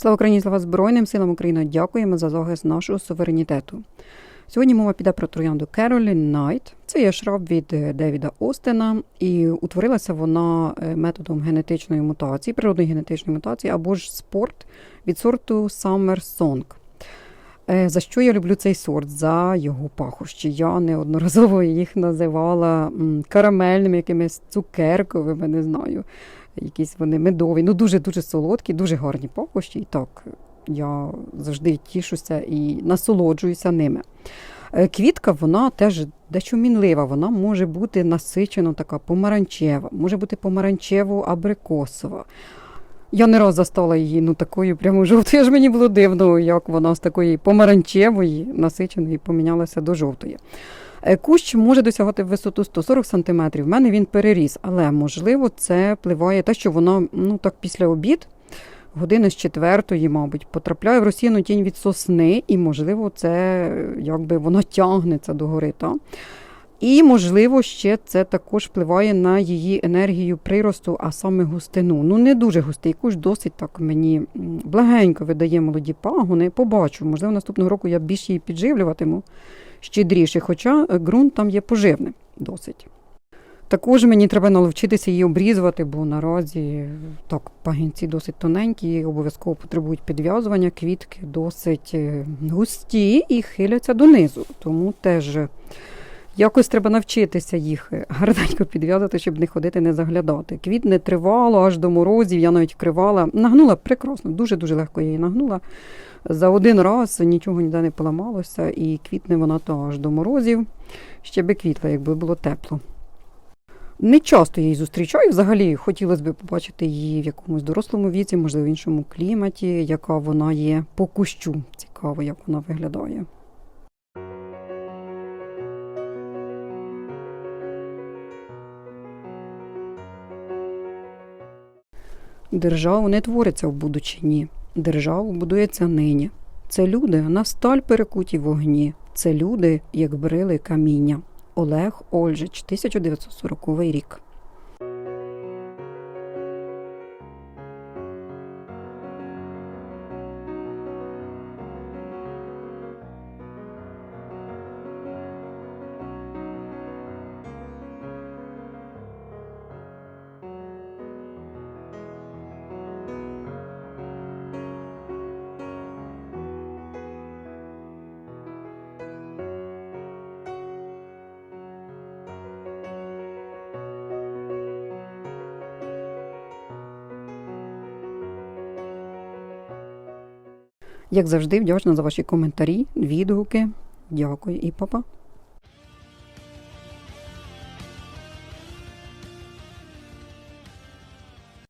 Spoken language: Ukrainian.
Слава Україні, слава Збройним силам України. Дякуємо за захист нашого суверенітету. Сьогодні мова піде про троянду Керолін Найт. Це є шраб від е, Девіда Остена, і утворилася вона е, методом генетичної мутації, природної генетичної мутації або ж спорт від сорту Summer Song. Е, За що я люблю цей сорт? За його пахощі. Я неодноразово їх називала карамельними, якимись цукерковими, не знаю. Якісь вони медові, ну дуже-дуже солодкі, дуже гарні пахощі. І так, я завжди тішуся і насолоджуюся ними. Е, Квітка, вона теж дещо мінлива, вона може бути насичено така помаранчева, може бути помаранчево-абрикосова. Я не раз застала її ну, такою прямо жовтою. Аж мені було дивно, як вона з такої помаранчевої, насиченої, помінялася до жовтої. Е, Кущ може досягати висоту 140 см. В мене він переріс, але можливо це впливає те, що вона ну так після обід, години з четвертої, мабуть, потрапляє в розсіяну тінь від сосни, і можливо, це якби вона тягнеться догори. Та? І, можливо, ще це також впливає на її енергію приросту, а саме густину. Ну, не дуже густий кущ, досить так мені благенько видає молоді пагони. Побачу, можливо, наступного року я більше її підживлюватиму щедріше, хоча е, ґрунт там є поживним досить. Також мені треба навчитися її обрізувати, бо наразі е, так, пагінці досить тоненькі, обов'язково потребують підв'язування, квітки досить е, густі і хиляться донизу. Тому теж якось треба навчитися їх гарненько підв'язати, щоб не ходити, не заглядати. Квітне тривало аж до морозів, я навіть вкривала. Нагнула прекрасно, дуже-дуже легко я її нагнула. За один раз нічого ніде не поламалося, і квітне вона то аж до морозів. Ще би квітла, якби було тепло. Не часто я її зустрічаю. Взагалі хотілося б побачити її в якомусь дорослому віці, можливо, в іншому кліматі, яка вона є по кущу. Цікаво, як вона виглядає. Державу не твориться в будучині, державу будується нині. Це люди на сталь перекуті вогні. Це люди, як брили каміння. Олег Ольжич, 1940 рік. Як завжди, вдячна за ваші коментарі, відгуки. Дякую і па-па.